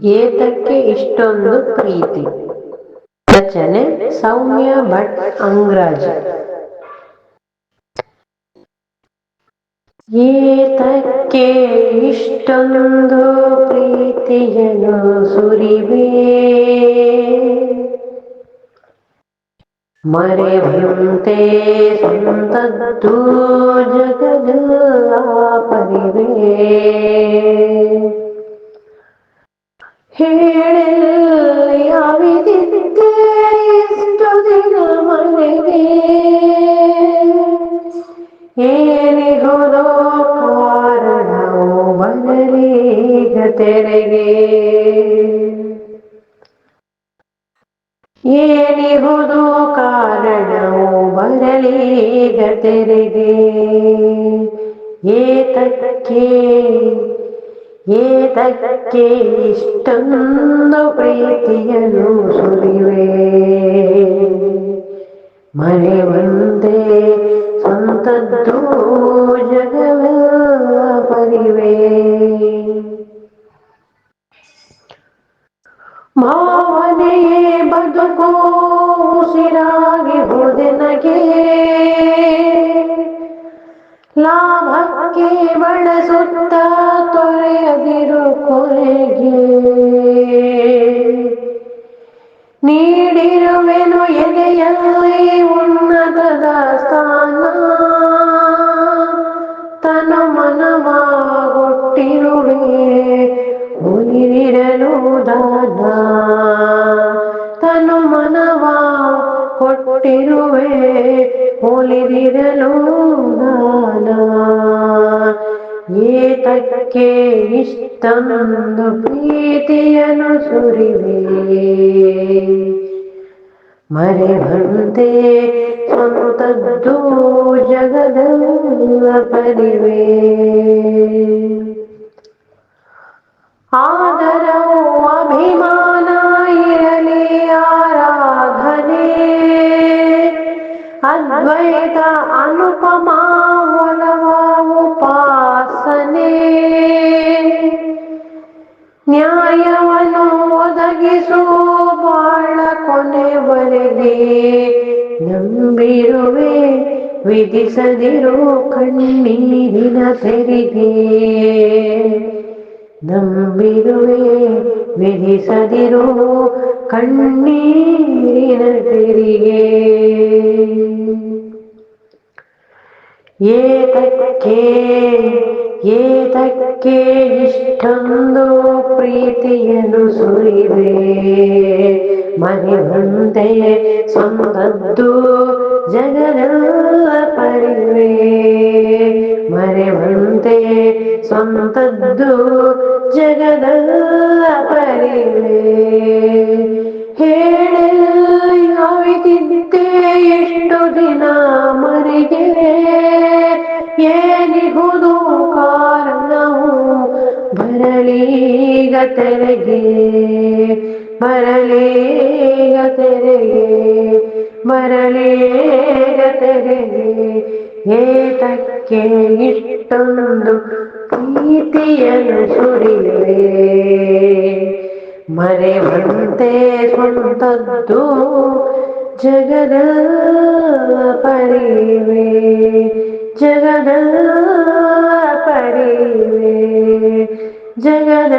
ಏತಕ್ಕೆ ಇಷ್ಟೊಂದು ಪ್ರೀತಿ ರಚನೆ ಸೌಮ್ಯ ಭಟ್ ಅಂಗ್ರಾಜ್ ಏತಕ್ಕೆ ಇಷ್ಟೊಂದು ಪ್ರೀತಿಯನ್ನು ಸುರಿವೆ ಮರೆವಂತೆ ಸ್ವಂತದ್ದು ಜಗದಲ್ಲ ಪರಿವೆ ಹೇಳಲಿ ಅವಿದಿದ್ದೆ ಇಷ್ಟು ದಿನ ಮನೆಗೆ ಏನಿಹುದೋ ಕಾರಣವು ಬರಲೀಗ ತೆರೆಗೆ ಏನಿಹುದು ಕಾರಣವು ಬರಲೀಗ ತೆರೆಗೆ ಏತಕ್ಕೆ ಏತಕ್ಕೆ ಇಷ್ಟೊಂದು ಪ್ರೀತಿಯನ್ನು ಸುರಿವೆ. ಮನೆ ಒಂದೇ ಸ್ವಂತದ್ದು ಜಗವೆಲ್ಲ ಪರಿವೆ ಮಾವನೆಯೇ ಬದುಕು ಉಸಿರಾಗಿ ಹೋದೆನಗೆ ಲಾಭಕ್ಕೆ ಬಳಸುತ್ತ ತೊರೆಯದಿರು ಕೊನೆಗೆ ನೀಡಿರುವೆನು ಎದೆಯಲ್ಲಿ ಉನ್ನತದ ಸ್ಥಾನ. ತನ ಮನವಾಗೊಟ್ಟಿರುವೆ ಉಳಿದಿರಲು ದಾನ ತನು ಮನವ ಕೊಟ್ಟಿರುವೆ ಒಲಿದಿರಲು ದಾನ ಏತಕ್ಕೆ ಇಷ್ಟನೊಂದು ಪ್ರೀತಿಯನ್ನು ಸುರಿವೆ. ಮರೆವಂತೆ ಸ್ವಂತದ್ದು ಜಗದಲ್ಲ ಪರಿವೆ ಆದರವು ಅಭಿಮಾನ ಇರಲಿ ಆರಾಧನೆ. ಅದ್ವೈತ ಅನುಪಮ ಕೊನೆವರೆಗೆ ನಂಬಿರುವೆ ವಿಧಿಸದಿರು ಕಣ್ಣೀರಿನ ತೆರಿಗೆ ನಂಬಿರುವೆ ವಿಧಿಸದಿರು ಕಣ್ಣೀರಿನ ತೆರಿಗೆ ಏತಕ್ಕೆ ಏತಕ್ಕೆ ಇಷ್ಟೊಂದು ಪ್ರೀತಿಯನ್ನು ಸುರಿವೆ ಮನೆವಂತೆ ಸ್ವಂತದ್ದು ಜಗದಲ್ಲ ಪರಿವೆ ಮರೆವಂತೆ ಸ್ವಂತದ್ದು ಜಗದಲ್ಲ ಪರಿವೆ ಹೇಳಲಿ ತೆರೆಗೆ ಬರಲೀಗ ತೆರೆಗೆ ಬರಲೀಗ ತೆರೆಗೆ ಏತಕ್ಕೆ ಇಷ್ಟೊಂದು ಪ್ರೀತಿಯನ್ನು ಸುರಿವೆ ಮರೆವಂತೆ ಸ್ವಂತದ್ದು ಜಗದ ಪರಿವೆ ಜಗದ